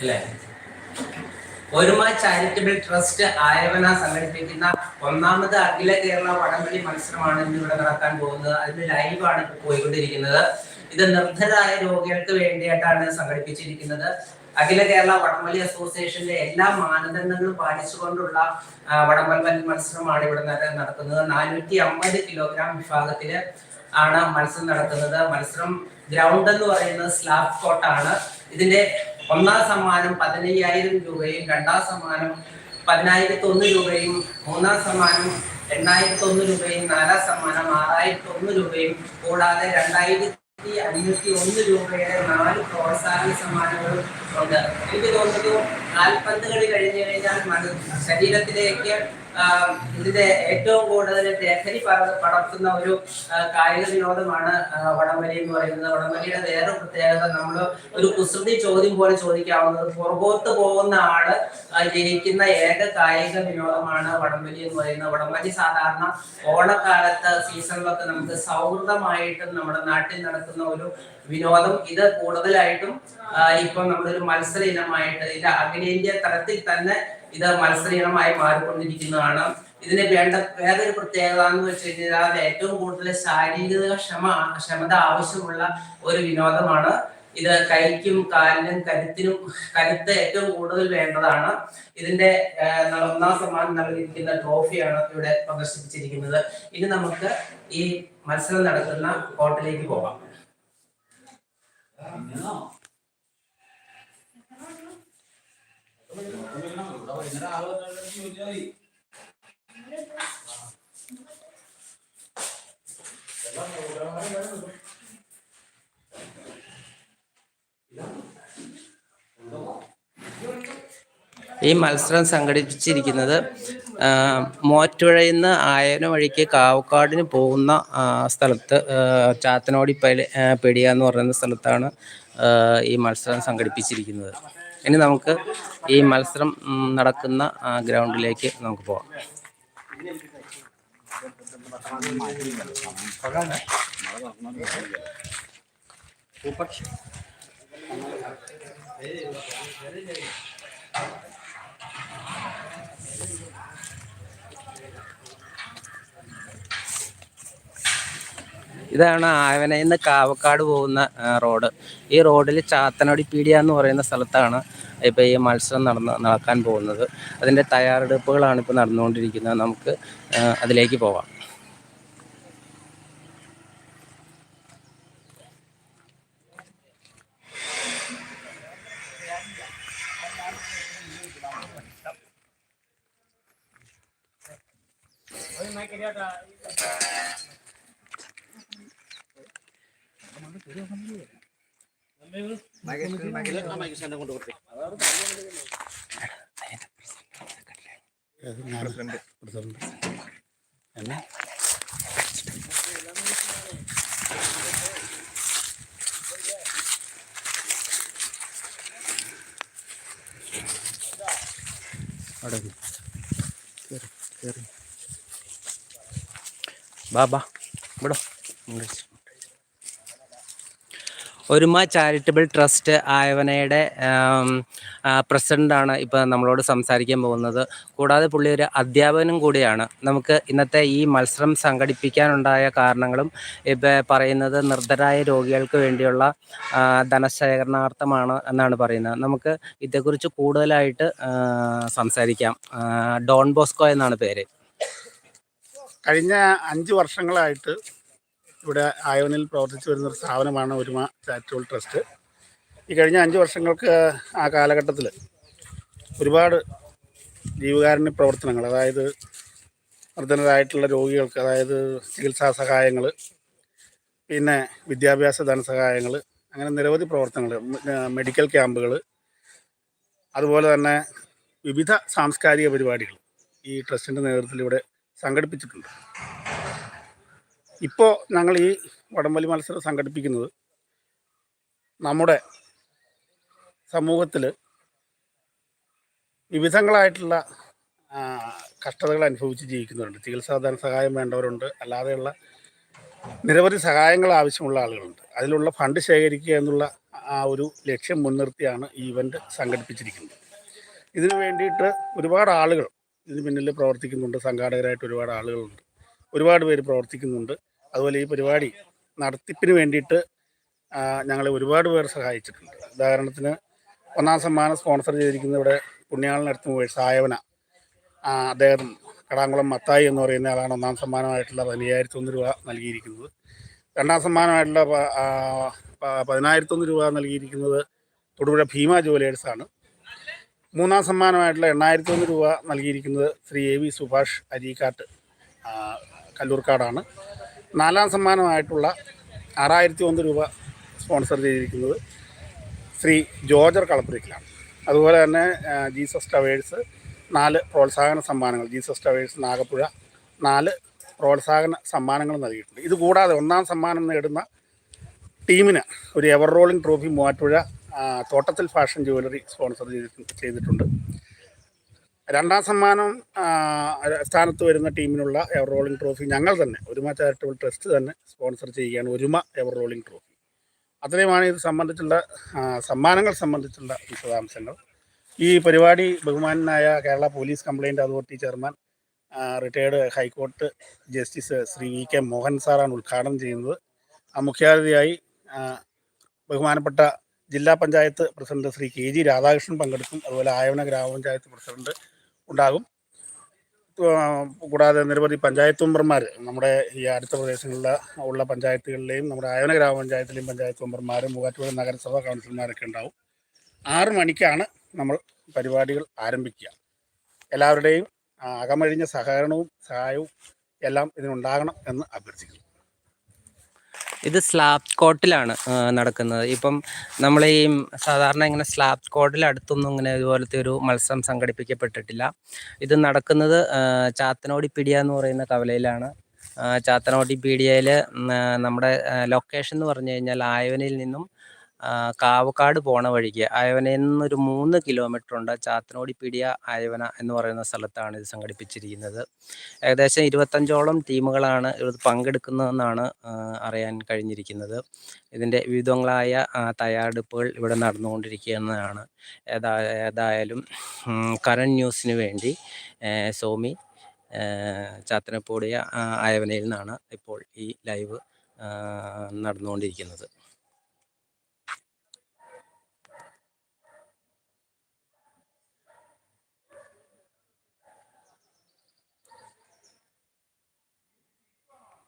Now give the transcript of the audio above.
അല്ലേ? ഒരുമ charitable trust Ayavana സംഘടിപ്പിക്കുന്ന ഒന്നാമത് അഖില കേരള വടംവലി മത്സരമാണ് ഇന്ന് ഇവിടെ നടക്കാൻ പോകുന്നത്. അതിന് ലൈവാണ് പോയിക്കൊണ്ടിരിക്കുന്നത്. ഇത് നിർദ്ധരായ രോഗികൾക്ക് വേണ്ടിയിട്ടാണ് സംഘടിപ്പിച്ചിരിക്കുന്നത്. അഖില കേരള വടംവലി അസോസിയേഷന്റെ എല്ലാ മാനദണ്ഡങ്ങളും പാലിച്ചുകൊണ്ടുള്ള വടംവൽവൽ മത്സരമാണ് ഇവിടെ നട- നടക്കുന്നത്. നാനൂറ്റി അമ്പത് കിലോഗ്രാം വിഭാഗത്തിൽ ആണ് മത്സരം നടക്കുന്നത് മത്സരം ഗ്രൗണ്ട് എന്ന് പറയുന്നത് സ്ലാബ് കോട്ടാണ് ഇതിന്റെ ഒന്നാം സമ്മാനം പതിനയ്യായിരം രൂപയും രണ്ടാം സമ്മാനം പതിനായിരത്തി ഒന്ന് രൂപയും മൂന്നാം സമ്മാനം എണ്ണായിരത്തി ഒന്ന് രൂപയും നാലാം സമ്മാനം ആറായിരത്തി ഒന്ന് രൂപയും കൂടാതെ രണ്ടായിരത്തി അഞ്ഞൂറ്റി ഒന്ന് രൂപയുടെ നാല് പ്രോത്സാഹന സമ്മാനങ്ങളും ഉണ്ട്. എനിക്ക് തോന്നുന്നു കാൽപന്ത് കളി കഴിഞ്ഞു കഴിഞ്ഞാൽ ശരീരത്തിലേക്ക് ഇതിന്റെ ഏറ്റവും കൂടുതൽ ലഹരി പട- പടർത്തുന്ന ഒരു കായിക വിനോദമാണ് വടംവലി എന്ന് പറയുന്നത്. വടംവലിയുടെ വേറെ പ്രത്യേകത നമ്മൾ ഒരു കുസൃതി ചോദ്യം പോലെ ചോദിക്കാവുന്നത്. പുറകോട്ട് പോകുന്ന ആൾ ജനിക്കുന്ന ഏക കായിക വിനോദമാണ് വടംവലി എന്ന് പറയുന്നത്. വടംവലി സാധാരണ ഓണക്കാലത്ത് സീസണിലൊക്കെ നമുക്ക് സൗഹൃദമായിട്ടും നമ്മുടെ നാട്ടിൽ നടക്കുന്ന ഒരു വിനോദം. ഇത് കൂടുതലായിട്ടും ഇപ്പം നമ്മളൊരു മത്സര ഇനമായിട്ട് ഇത് അഖിലേന്ത്യാ തലത്തിൽ തന്നെ ഇത് മത്സര ഇനമായി മാറിക്കൊണ്ടിരിക്കുന്നതാണ്. ഇതിന് വേണ്ട വേറൊരു പ്രത്യേകത എന്ന് വെച്ച് കഴിഞ്ഞാൽ ഏറ്റവും കൂടുതൽ ശാരീരിക ക്ഷമ ക്ഷമത ആവശ്യമുള്ള ഒരു വിനോദമാണ്. ഇത് കൈക്കും കാലിനും കരുത്തിനും കരുത്ത് ഏറ്റവും കൂടുതൽ വേണ്ടതാണ്. ഇതിന്റെ ഒന്നാം സമ്മാനം നൽകിയിരിക്കുന്ന ട്രോഫിയാണ് ഇവിടെ പ്രദർശിപ്പിച്ചിരിക്കുന്നത്. ഇനി നമുക്ക് ഈ മത്സരം നടത്തുന്ന കോർട്ടിലേക്ക് പോകാം. ഈ മത്സരം സംഘടിപ്പിച്ചിരിക്കുന്നത് നിന്ന് ആയന വഴിക്ക് കാവക്കാടിന് പോകുന്ന സ്ഥലത്ത് ചാത്തനോടി പെടിയ എന്ന് പറയുന്ന സ്ഥലത്താണ് ഈ മത്സരം സംഘടിപ്പിച്ചിരിക്കുന്നത്. ഇനി നമുക്ക് ഈ മത്സരം നടക്കുന്ന ഗ്രൗണ്ടിലേക്ക് നമുക്ക് പോവാം. പോകാം ഇതാണ് ആവനയിൽ നിന്ന് കാവക്കാട് പോകുന്ന റോഡ്. ഈ റോഡിൽ ചാത്തനടി പീഡിയ എന്ന് പറയുന്ന സ്ഥലത്താണ് ഇപ്പോൾ ഈ മത്സരം നടന്ന് നടക്കാൻ പോകുന്നത്. അതിന്റെ തയ്യാറെടുപ്പുകളാണ് ഇപ്പോൾ നടന്നുകൊണ്ടിരിക്കുന്നത്. നമുക്ക് അതിലേക്ക് പോവാം. അവിടെ ഇരി. കേറ്, കേറ്. ബാ ബാ ഇവിടെ. ഒരുമ ചാരിറ്റബിൾ ട്രസ്റ്റ് ആയവനയുടെ പ്രസിഡന്റാണ് ഇപ്പോൾ നമ്മളോട് സംസാരിക്കാൻ പോകുന്നത്. കൂടാതെ പുള്ളി ഒരു അധ്യാപകനും കൂടിയാണ്. നമുക്ക് ഇന്നത്തെ ഈ മത്സരം സംഘടിപ്പിക്കാനുണ്ടായ കാരണങ്ങളും ഇപ്പോൾ പറയുന്നത് നിർദ്ധരായ രോഗികൾക്ക് വേണ്ടിയുള്ള ധനശേഖരണാർത്ഥമാണ് എന്നാണ് പറയുന്നത്. നമുക്ക് ഇതേക്കുറിച്ച് കൂടുതലായിട്ട് സംസാരിക്കാം. ഡോൺ ബോസ്കോ എന്നാണ് പേര്. കഴിഞ്ഞ അഞ്ച് വർഷങ്ങളായിട്ട് ഇവിടെ ആയോനിൽ പ്രവർത്തിച്ചു വരുന്ന ഒരു സ്ഥാപനമാണ് ഒരുമ ചാരിറ്റബിൾ ട്രസ്റ്റ്. ഈ കഴിഞ്ഞ അഞ്ച് വർഷങ്ങൾക്ക് ആ കാലഘട്ടത്തിൽ ഒരുപാട് ജീവകാരുണ്യ പ്രവർത്തനങ്ങൾ അതായത് വർദ്ധനരായിട്ടുള്ള രോഗികൾക്ക് അതായത് ചികിത്സാ സഹായങ്ങൾ പിന്നെ വിദ്യാഭ്യാസ ധനസഹായങ്ങൾ അങ്ങനെ നിരവധി പ്രവർത്തനങ്ങൾ മെഡിക്കൽ ക്യാമ്പുകൾ അതുപോലെ തന്നെ വിവിധ സാംസ്കാരിക പരിപാടികൾ ഈ ട്രസ്റ്റിന്റെ നേതൃത്വത്തിൽ ഇവിടെ സംഘടിപ്പിച്ചിട്ടുണ്ട്. ഇപ്പോൾ ഞങ്ങൾ ഈ വടംവലി മത്സരം സംഘടിപ്പിക്കുന്നത് നമ്മുടെ സമൂഹത്തിൽ വിവിധങ്ങളായിട്ടുള്ള കഷ്ടതകൾ അനുഭവിച്ച് ജീവിക്കുന്നവരുണ്ട് ചികിത്സാ സഹായം വേണ്ടവരുണ്ട്. അല്ലാതെയുള്ള നിരവധി സഹായങ്ങൾ ആവശ്യമുള്ള ആളുകളുണ്ട്. അതിലുള്ള ഫണ്ട് ശേഖരിക്കുക എന്നുള്ള ആ ഒരു ലക്ഷ്യം മുൻനിർത്തിയാണ് ഈ ഇവന്റ് സംഘടിപ്പിച്ചിരിക്കുന്നത്. ഇതിനു വേണ്ടിയിട്ട് ഒരുപാട് ആളുകൾ ഇതിന് പിന്നിൽ പ്രവർത്തിക്കുന്നുണ്ട്. സംഘാടകരായിട്ട് ഒരുപാട് ആളുകളുണ്ട്. ഒരുപാട് പേര് പ്രവർത്തിക്കുന്നുണ്ട്. അതുപോലെ ഈ പരിപാടി നടത്തിപ്പിന് വേണ്ടിയിട്ട് ഞങ്ങളെ ഒരുപാട് പേർ സഹായിച്ചിട്ടുണ്ട്. ഉദാഹരണത്തിന് ഒന്നാം സമ്മാനം സ്പോൺസർ ചെയ്തിരിക്കുന്ന ഇവിടെ പുണ്യാളിനടുത്ത് പോയി സായവന അദ്ദേഹം കടാങ്കുളം മത്തായി എന്ന് പറയുന്ന ആളാണ് ഒന്നാം സമ്മാനമായിട്ടുള്ള പതിനയ്യായിരത്തൊന്ന് രൂപ നൽകിയിരിക്കുന്നത്. രണ്ടാം സമ്മാനമായിട്ടുള്ള പതിനായിരത്തൊന്ന് രൂപ നൽകിയിരിക്കുന്നത് തൊടുപുഴ ഭീമ ജുവലേഴ്സാണ്. മൂന്നാം സമ്മാനമായിട്ടുള്ള എണ്ണായിരത്തൊന്ന് രൂപ നൽകിയിരിക്കുന്നത് ശ്രീ എ വി സുഭാഷ് അരീക്കാട്ട് കല്ലൂർക്കാടാണ് നാലാം സമ്മാനമായിട്ടുള്ള ആറായിരത്തി ഒന്ന് രൂപ സ്പോൺസർ ചെയ്തിരിക്കുന്നത് ശ്രീ ജോർജർ കളപ്പുരയ്ക്കിലാണ്. അതുപോലെ തന്നെ ജീസസ് ടവേഴ്സ് നാല് പ്രോത്സാഹന സമ്മാനങ്ങൾ. ജീസസ് ടവേഴ്സ് നാഗപ്പുഴ നാല് പ്രോത്സാഹന സമ്മാനങ്ങൾ നൽകിയിട്ടുണ്ട്. ഇതുകൂടാതെ ഒന്നാം സമ്മാനം നേടുന്ന ടീമിന് ഒരു എവർ റോളിംഗ് ട്രോഫി മൂവാറ്റുപുഴ തോട്ടത്തിൽ ഫാഷൻ ജുവലറി സ്പോൺസർ ചെയ്തിട്ടുണ്ട്. രണ്ടാം സമ്മാനം സ്ഥാനത്ത് വരുന്ന ടീമിനുള്ള എവർ റോളിംഗ് ട്രോഫി ഞങ്ങൾ തന്നെ ഒരുമ ചാരിറ്റബിൾ ട്രസ്റ്റ് തന്നെ സ്പോൺസർ ചെയ്യുകയാണ് ഒരുമ എവർ റോളിംഗ് ട്രോഫി. അത്രയുമാണ് ഇത് സംബന്ധിച്ചുള്ള സമ്മാനങ്ങൾ സംബന്ധിച്ചുള്ള വിശദാംശങ്ങൾ. ഈ പരിപാടി ബഹുമാനായ Kerala police complaint authority chairman retired high court justice Shri V K Mohan സാറാണ് ഉദ്ഘാടനം ചെയ്യുന്നത്. മുഖ്യാതിഥിയായി ബഹുമാനപ്പെട്ട ജില്ലാ panchayat president Shri K G Radhakrishnan പങ്കെടുക്കും. അതുപോലെ ആയവന ഗ്രാമപഞ്ചായത്ത് പ്രസിഡന്റ് ഉണ്ടാകും. കൂടാതെ നിരവധി പഞ്ചായത്ത് മെമ്പർമാർ നമ്മുടെ ഈ അടുത്ത പ്രദേശങ്ങളിലെ ഉള്ള പഞ്ചായത്തുകളിലെയും നമ്മുടെ ആയവന ഗ്രാമപഞ്ചായത്തിലെയും പഞ്ചായത്ത് മെമ്പർമാരും മൂവാറ്റുപുഴ നഗരസഭാ കൗൺസിലർമാരൊക്കെ ഉണ്ടാവും. ആറ് മണിക്കാണ് നമ്മൾ പരിപാടികൾ ആരംഭിക്കുക. എല്ലാവരുടെയും അകമഴിഞ്ഞ സഹകരണവും സഹായവും എല്ലാം ഇതിനുണ്ടാകണം എന്ന് അഭ്യർത്ഥിക്കുന്നു. ഇത് സ്ലാബ് കോട്ടിലാണ് നടക്കുന്നത്. ഇപ്പം നമ്മൾ ഈ സാധാരണ ഇങ്ങനെ സ്ലാബ് കോട്ടിൽ അടുത്തൊന്നും ഇങ്ങനെ ഇതുപോലത്തെ ഒരു മത്സരം സംഘടിപ്പിക്കപ്പെട്ടിട്ടില്ല. ഇത് നടക്കുന്നത് ചാത്തനോടി പിടിയ എന്ന് പറയുന്ന കവലയിലാണ്. ചാത്തനോടി പീഡിയയിൽ നമ്മുടെ ലൊക്കേഷൻ എന്ന് പറഞ്ഞു കഴിഞ്ഞാൽ ആയവനിൽ നിന്നും കാവക്കാട് പോണ വഴിക്ക് അയവനയിൽ നിന്നൊരു മൂന്ന് കിലോമീറ്റർ ഉണ്ട്. ചാത്തനോടി പീടിയ അയവന എന്ന് പറയുന്ന സ്ഥലത്താണ് ഇത് സംഘടിപ്പിച്ചിരിക്കുന്നത്. ഏകദേശം ഇരുപത്തഞ്ചോളം ടീമുകളാണ് ഇത് പങ്കെടുക്കുന്നതെന്നാണ് അറിയാൻ കഴിഞ്ഞിരിക്കുന്നത്. ഇതിന്റെ വിവിധങ്ങളായ തയ്യാറെടുപ്പുകൾ ഇവിടെ നടന്നുകൊണ്ടിരിക്കുന്നതാണ്. ഏതാ ഏതായാലും കറണ്ട് ന്യൂസിന് വേണ്ടി സോമി ചാത്തനപ്പൂടിയ അയവനയിൽ നിന്നാണ് ഇപ്പോൾ ഈ ലൈവ് നടന്നുകൊണ്ടിരിക്കുന്നത്.